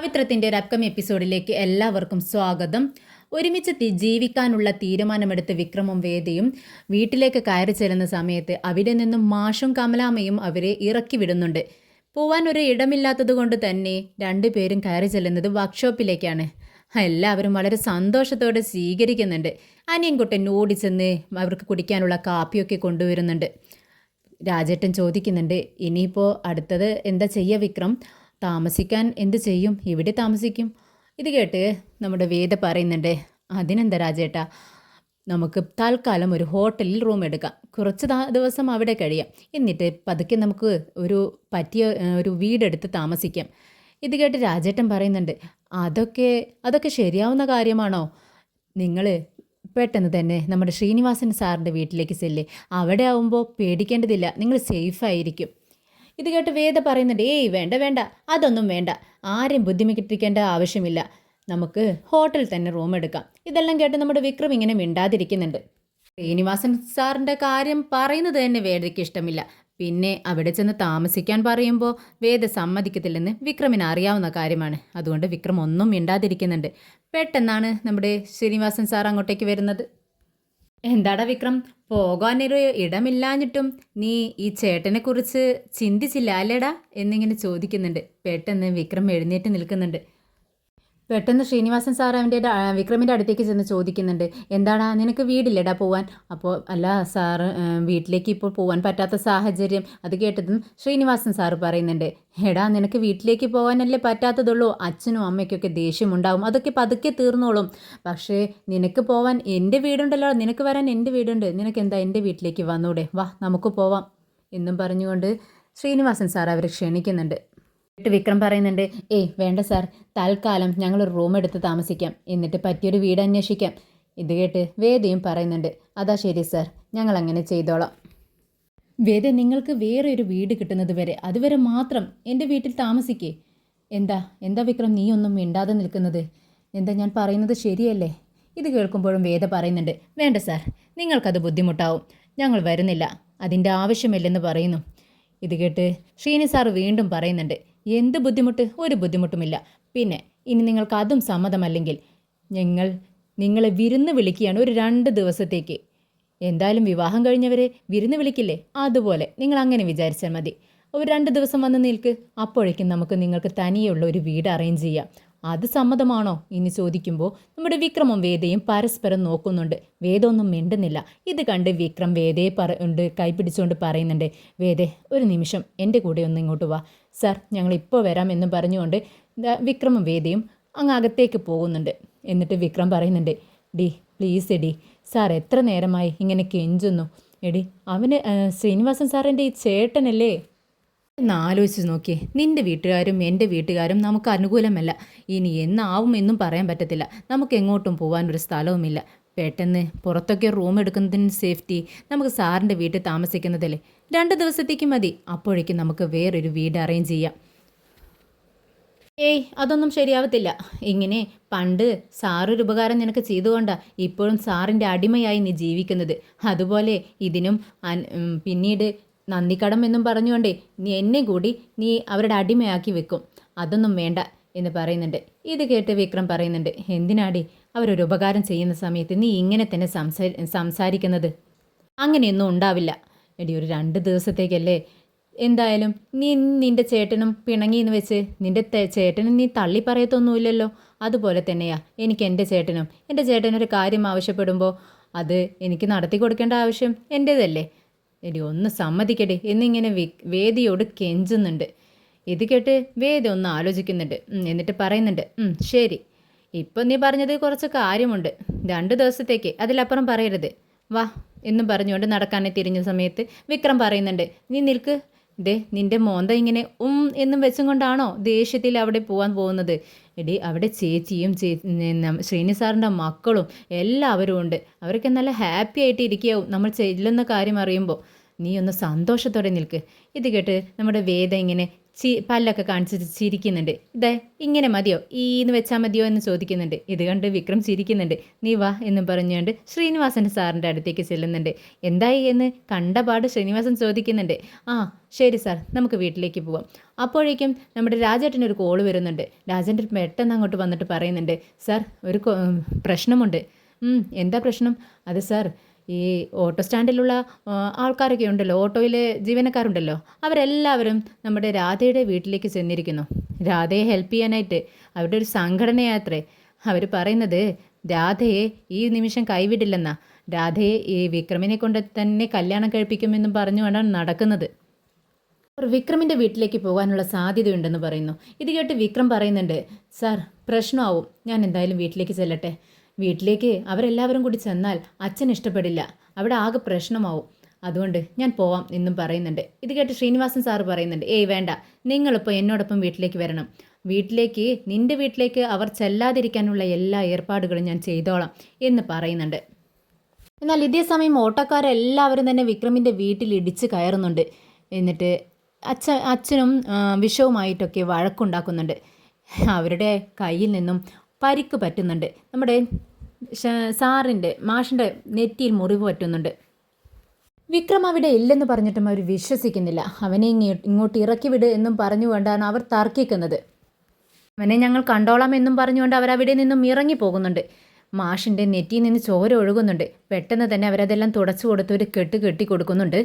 പവിത്രത്തിന്റെ ഒരു അപ്കം എപ്പിസോഡിലേക്ക് എല്ലാവർക്കും സ്വാഗതം. ഒരുമിച്ച് ജീവിക്കാനുള്ള തീരുമാനമെടുത്ത് വിക്രമും വേദയും വീട്ടിലേക്ക് കയറി ചെല്ലുന്ന സമയത്ത് അവിടെ നിന്നും മാഷും കമലാമയും അവരെ ഇറക്കി വിടുന്നുണ്ട്. പോവാൻ ഒരു ഇടമില്ലാത്തത് കൊണ്ട് തന്നെ രണ്ടുപേരും കയറി ചെല്ലുന്നത് വർക്ക്ഷോപ്പിലേക്കാണ് എല്ലാവരും വളരെ സന്തോഷത്തോടെ സ്വീകരിക്കുന്നുണ്ട്. അനിയൻ അനിയൻകുട്ടൻ ഓടിച്ചെന്ന് അവർക്ക് കുടിക്കാനുള്ള കാപ്പിയൊക്കെ കൊണ്ടുവരുന്നുണ്ട്. രാജേട്ടൻ ചോദിക്കുന്നുണ്ട് ഇനിയിപ്പോൾ അടുത്തത് എന്താ ചെയ്യുക വിക്രം? താമസിക്കാൻ എന്ത് ചെയ്യും? ഇവിടെ താമസിക്കും? ഇത് കേട്ട് നമ്മുടെ വേദ പറയുന്നുണ്ട് അതിനെന്താ രാജേട്ടാ? നമുക്ക് തൽക്കാലം ഒരു ഹോട്ടലിൽ റൂം എടുക്കാം. കുറച്ച് ദിവസം അവിടെ കഴിയാം. എന്നിട്ട് പതുക്കെ നമുക്ക് ഒരു പറ്റിയ ഒരു വീടെടുത്ത് താമസിക്കാം. ഇത് കേട്ട് രാജേട്ടൻ പറയുന്നുണ്ട് അതൊക്കെ അതൊക്കെ ശരിയാവുന്ന കാര്യമാണോ? നിങ്ങൾ പെട്ടെന്ന് തന്നെ നമ്മുടെ ശ്രീനിവാസൻ സാറിന്റെ വീട്ടിലേക്ക് ചെല്ലേ. അവിടെ ആവുമ്പോൾ പേടിക്കേണ്ടതില്ല. നിങ്ങൾ സേഫായിരിക്കും ഇത് കേട്ട് വേദ പറയുന്നുണ്ട് ഏയ് വേണ്ട വേണ്ട അതൊന്നും വേണ്ട. ആരെയും ബുദ്ധിമുട്ടിക്കേണ്ട ആവശ്യമില്ല. നമുക്ക് ഹോട്ടലിൽ തന്നെ റൂം എടുക്കാം. ഇതെല്ലാം കേട്ട് നമ്മുടെ വിക്രം ഇങ്ങനെ മിണ്ടാതിരിക്കുന്നുണ്ട്. ശ്രീനിവാസൻ സാറിന്റെ കാര്യം പറയുന്നത് തന്നെ വേദയ്ക്ക് ഇഷ്ടമില്ല. പിന്നെ അവിടെ ചെന്ന് താമസിക്കാൻ പറയുമ്പോൾ വേദ സമ്മതിക്കത്തില്ലെന്ന് വിക്രമിന് അറിയാവുന്ന കാര്യമാണ്. അതുകൊണ്ട് വിക്രം ഒന്നും മിണ്ടാതിരിക്കുന്നുണ്ട്. പെട്ടെന്നാണ് നമ്മുടെ ശ്രീനിവാസൻ സാർ അങ്ങോട്ടേക്ക് വരുന്നത്. എന്താടാ വിക്രം? പോകാനൊരു ഇടമില്ലാഞ്ഞിട്ടും നീ ഈ ചേട്ടനെ കുറിച്ച് ചിന്തിച്ചില്ല അല്ലേടാ? എന്നിങ്ങനെ ചോദിക്കുന്നുണ്ട്. പെട്ടെന്ന് വിക്രം എഴുന്നേറ്റ് നിൽക്കുന്നുണ്ട്. പെട്ടെന്ന് ശ്രീനിവാസൻ സാർ അവന്റെ വിക്രമിന്റെ അടുത്തേക്ക് ചെന്ന് ചോദിക്കുന്നുണ്ട്. എന്താണ്? നിനക്ക് വീടില്ലടാ പോവാൻ? അപ്പോൾ അല്ല സാർ വീട്ടിലേക്ക് ഇപ്പോൾ പോവാൻ പറ്റാത്ത സാഹചര്യം. അത് കേട്ടതും ശ്രീനിവാസൻ സാർ പറയുന്നുണ്ട്. എടാ നിനക്ക് വീട്ടിലേക്ക് പോകാനല്ലേ പറ്റാത്തതുള്ളൂ. അച്ഛനും അമ്മയ്ക്കൊക്കെ ദേഷ്യമുണ്ടാവും. അതൊക്കെ പതുക്കെ തീർന്നോളും. പക്ഷേ നിനക്ക് പോവാൻ എന്റെ വീടുണ്ടല്ലോ. നിനക്ക് വരാൻ എന്റെ വീടുണ്ട്. നിനക്ക് എന്താ എന്റെ വീട്ടിലേക്ക് വന്നൂടെ? വാ നമുക്ക് പോവാം. എന്നും പറഞ്ഞുകൊണ്ട് ശ്രീനിവാസൻ സാർ അവരെ ക്ഷണിക്കുന്നുണ്ട്. എന്നിട്ട് വിക്രം പറയുന്നുണ്ട് ഏയ് വേണ്ട സാർ. തൽക്കാലം ഞങ്ങളൊരു റൂം എടുത്ത് താമസിക്കാം. എന്നിട്ട് പറ്റിയൊരു വീട് അന്വേഷിക്കാം. ഇത് കേട്ട് വേദയും പറയുന്നുണ്ട് അതാ ശരി സാർ. ഞങ്ങൾ അങ്ങനെ ചെയ്തോളാം. വേദ നിങ്ങൾക്ക് വേറെ ഒരു വീട് കിട്ടുന്നത് വരെ അതുവരെ മാത്രം എന്റെ വീട്ടിൽ താമസിക്കേ. എന്താ എന്താ വിക്രം നീ ഒന്നും മിണ്ടാതെ നിൽക്കുന്നത്? എന്താ ഞാൻ പറയുന്നത് ശരിയല്ലേ? ഇത് കേൾക്കുമ്പോഴും വേദ പറയുന്നുണ്ട് വേണ്ട സാർ. നിങ്ങൾക്കത് ബുദ്ധിമുട്ടാവും. ഞങ്ങൾ വരുന്നില്ല. അതിന്റെ ആവശ്യമില്ലെന്ന് പറയുന്നു. ഇത് കേട്ട് ശ്രീനി സാർ വീണ്ടും പറയുന്നുണ്ട് എന്ത് ബുദ്ധിമുട്ട്? ഒരു ബുദ്ധിമുട്ടുമില്ല. പിന്നെ ഇനി നിങ്ങൾക്ക് അതും സമ്മതമല്ലെങ്കിൽ ഞങ്ങൾ നിങ്ങളെ വിരുന്ന് വിളിക്കുകയാണ് ഒരു രണ്ട് ദിവസത്തേക്ക്. എന്തായാലും വിവാഹം കഴിഞ്ഞവരെ വിരുന്ന് വിളിക്കില്ലേ? അതുപോലെ നിങ്ങൾ അങ്ങനെ വിചാരിച്ചാൽ മതി. ഒരു രണ്ട് ദിവസം വന്ന് നിൽക്ക്. അപ്പോഴേക്കും നമുക്ക് നിങ്ങൾക്ക് തനിയുള്ള ഒരു വീട് അറേഞ്ച് ചെയ്യാം. അത് സമ്മതമാണോ? ഇനി ചോദിക്കുമ്പോൾ നമ്മുടെ വിക്രമം വേദയും പരസ്പരം നോക്കുന്നുണ്ട്. വേദ ഒന്നും മിണ്ടുന്നില്ല. ഇത് കണ്ട് വിക്രം വേദയെ പറ ഉണ്ട് കൈപിടിച്ചുകൊണ്ട് പറയുന്നുണ്ട്. വേദേ ഒരു നിമിഷം. എന്റെ കൂടെ ഒന്ന് ഇങ്ങോട്ട് വാ. സാർ ഞങ്ങൾ ഇപ്പോൾ വരാം എന്ന് പറഞ്ഞുകൊണ്ട് വിക്രമം വേദയും അങ്ങ് അകത്തേക്ക് പോകുന്നുണ്ട്. എന്നിട്ട് വിക്രം പറയുന്നുണ്ട് ഡി പ്ലീസ് എടി സാർ എത്ര നേരമായി ഇങ്ങനെ കെഞ്ചുന്നു. എടി അവന് ശ്രീനിവാസൻ സാറിന്റെ ഈ ചേട്ടനല്ലേ? ഒന്ന് ആലോചിച്ച് നോക്കിയേ. നിന്റെ വീട്ടുകാരും എന്റെ വീട്ടുകാരും നമുക്ക് അനുകൂലമല്ല. ഇനി എന്നാവും എന്നും പറയാൻ പറ്റത്തില്ല. നമുക്ക് എങ്ങോട്ടും പോകാൻ ഒരു സ്ഥലവുമില്ല. പെട്ടെന്ന് പുറത്തൊക്കെ റൂം എടുക്കുന്നതിന് സേഫ്റ്റി നമുക്ക് സാറിന്റെ വീട്ടിൽ താമസിക്കുന്നതല്ലേ? രണ്ട് ദിവസത്തേക്ക് മതി. അപ്പോഴേക്കും നമുക്ക് വേറൊരു വീട് അറേഞ്ച് ചെയ്യാം. ഏയ് അതൊന്നും ശരിയാവത്തില്ല. ഇങ്ങനെ പണ്ട് സാറൊരു ഉപകാരം നിനക്ക് ചെയ്തുകൊണ്ടാ ഇപ്പോഴും സാറിന്റെ അടിമയായി നീ ജീവിക്കുന്നത്. അതുപോലെ ഇതിനും പിന്നീട് നന്ദിക്കടം എന്നും പറഞ്ഞുകൊണ്ടേ നീ എന്നെ കൂടി നീ അവരുടെ അടിമയാക്കി വെക്കും. അതൊന്നും വേണ്ട എന്ന് പറയുന്നുണ്ട്. ഇത് കേട്ട് വിക്രം പറയുന്നുണ്ട് എന്തിനാടി? അവരൊരു ഉപകാരം ചെയ്യുന്ന സമയത്ത് നീ ഇങ്ങനെ തന്നെ സംസാ സംസാരിക്കുന്നത്? അങ്ങനെയൊന്നും ഉണ്ടാവില്ല. എടി ഒരു രണ്ട് ദിവസത്തേക്കല്ലേ? എന്തായാലും നീ നിന്റെ ചേട്ടനും പിണങ്ങിയെന്ന് വെച്ച് നിന്റെ ചേട്ടനും നീ തള്ളി പറയത്തൊന്നുമില്ലല്ലോ. അതുപോലെ തന്നെയാ എനിക്ക് എന്റെ ചേട്ടനും. എന്റെ ചേട്ടനൊരു കാര്യം ആവശ്യപ്പെടുമ്പോൾ അത് എനിക്ക് നടത്തി കൊടുക്കേണ്ട ആവശ്യം എന്റേതല്ലേ എടി ഒന്ന് സമ്മതിക്കട്ടെ എന്നിങ്ങനെ വേദിയോട് കെഞ്ചുന്നുണ്ട്. ഇത് കേട്ട് വേദി ഒന്ന് ആലോചിക്കുന്നുണ്ട്. എന്നിട്ട് പറയുന്നുണ്ട്. ശരി. ഇപ്പം നീ പറഞ്ഞത് കുറച്ച് കാര്യമുണ്ട്. രണ്ട് ദിവസത്തേക്ക് അതിലപ്പുറം പറയരുത്. വാ എന്നും പറഞ്ഞുകൊണ്ട് നടക്കാനെ തിരിഞ്ഞ സമയത്ത് വിക്രം പറയുന്നുണ്ട്. നീ നിൽക്ക്. ദേ നിന്റെ മോന്ത ഇങ്ങനെ ഉം എന്നും വെച്ചും കൊണ്ടാണോ ദേഷ്യത്തിൽ അവിടെ പോകാൻ പോകുന്നത്? എടി അവിടെ ചേച്ചിയും ചേ ശ്രീനി സാറിന്റെ മക്കളും എല്ലാവരും ഉണ്ട്. അവരൊക്കെ നല്ല ഹാപ്പി ആയിട്ട് ഇരിക്കുകയാവും നമ്മൾ ചെല്ലുന്ന കാര്യം അറിയുമ്പോൾ. നീ ഒന്ന് സന്തോഷത്തോടെ നിൽക്ക്. ഇത് കേട്ട് നമ്മുടെ വേദ ഇങ്ങനെ ചി പല്ലൊക്കെ കാണിച്ച് ചിരിക്കുന്നുണ്ട്. ഇതേ ഇങ്ങനെ മതിയോ? ഈ എന്ന് വെച്ചാൽ മതിയോ എന്ന് ചോദിക്കുന്നുണ്ട്. ഇത് കണ്ട് വിക്രം ചിരിക്കുന്നുണ്ട്. നീ വാ എന്ന് പറഞ്ഞുകൊണ്ട് ശ്രീനിവാസൻ സാറിന്റെ അടുത്തേക്ക് ചെല്ലുന്നുണ്ട്. എന്തായി എന്ന് കണ്ടപാട് ശ്രീനിവാസൻ ചോദിക്കുന്നുണ്ട്. ആ ശരി സാർ നമുക്ക് വീട്ടിലേക്ക് പോവാം. അപ്പോഴേക്കും നമ്മുടെ രാജേട്ടന് ഒരു കോൾ വരുന്നുണ്ട്. രാജേട്ടൻ പെട്ടെന്ന് അങ്ങോട്ട് വന്നിട്ട് പറയുന്നുണ്ട്. സാർ ഒരു പ്രശ്നമുണ്ട്. "ഉം, എന്താ പ്രശ്നം? അത് സാർ ഈ ഓട്ടോ സ്റ്റാൻഡിലുള്ള ആൾക്കാരൊക്കെ ഉണ്ടല്ലോ ഓട്ടോയിലെ ജീവനക്കാരുണ്ടല്ലോ അവരെല്ലാവരും നമ്മുടെ രാധയുടെ വീട്ടിലേക്ക് ചെന്നിരിക്കുന്നു. രാധയെ ഹെൽപ്പ് ചെയ്യാനായിട്ട് അവരുടെ ഒരു സംഘടനയാത്രേ അവർ പറയുന്നത് രാധയെ ഈ നിമിഷം കൈവിടില്ലെന്നാ. രാധയെ ഈ വിക്രമിനെ കൊണ്ട് തന്നെ കല്യാണം കഴിപ്പിക്കുമെന്നും പറഞ്ഞുകൊണ്ടാണ് നടക്കുന്നത്. വിക്രമിന്റെ വീട്ടിലേക്ക് പോകാനുള്ള സാധ്യതയുണ്ടെന്ന് പറയുന്നു. ഇത് കേട്ട് വിക്രം പറയുന്നുണ്ട് സാർ പ്രശ്നമാവും. ഞാൻ എന്തായാലും വീട്ടിലേക്ക് ചെല്ലട്ടെ. വീട്ടിലേക്ക് അവരെല്ലാവരും കൂടി ചെന്നാൽ അച്ഛൻ ഇഷ്ടപ്പെടില്ല. അവിടെ ആകെ പ്രശ്നമാവും. അതുകൊണ്ട് ഞാൻ പോവാം എന്നും പറയുന്നുണ്ട്. ഇത് കേട്ട് ശ്രീനിവാസൻ സാറ് പറയുന്നുണ്ട് ഏയ് വേണ്ട. നിങ്ങളിപ്പോൾ എന്നോടൊപ്പം വീട്ടിലേക്ക് വരണം. വീട്ടിലേക്ക് നിന്റെ വീട്ടിലേക്ക് അവർ ചെല്ലാതിരിക്കാനുള്ള എല്ലാ ഏർപ്പാടുകളും ഞാൻ ചെയ്തോളാം എന്ന് പറയുന്നുണ്ട്. എന്നാൽ ഇതേ സമയം ഓട്ടോക്കാരെല്ലാവരും തന്നെ വിക്രമിന്റെ വീട്ടിൽ ഇടിച്ച് കയറുന്നുണ്ട്. എന്നിട്ട് അച്ഛ അച്ഛനും വിഷവുമായിട്ടൊക്കെ വഴക്കുണ്ടാക്കുന്നുണ്ട്. അവരുടെ കയ്യിൽ നിന്നും പരിക്ക് പറ്റുന്നുണ്ട്. നമ്മുടെ സാറിന്റെ മാഷിന്റെ നെറ്റിയിൽ മുറിവ് പറ്റുന്നുണ്ട്. വിക്രം അവിടെ ഇല്ലെന്ന് പറഞ്ഞിട്ടും അവർ വിശ്വസിക്കുന്നില്ല. അവനെ ഇങ്ങോട്ട് ഇറക്കി വിട് എന്നും പറഞ്ഞുകൊണ്ടാണ് അവർ തർക്കിക്കുന്നത്. അവനെ ഞങ്ങൾ കണ്ടോളാം എന്നും പറഞ്ഞുകൊണ്ട് അവർ അവിടെ നിന്നും ഇറങ്ങി പോകുന്നുണ്ട്. മാഷിന്റെ നെറ്റിയിൽ നിന്ന് ചോര ഒഴുകുന്നുണ്ട്. പെട്ടെന്ന് തന്നെ അവരതെല്ലാം തുടച്ചു കൊടുത്ത് ഒരു കെട്ട് കെട്ടി കൊടുക്കുന്നുണ്ട്.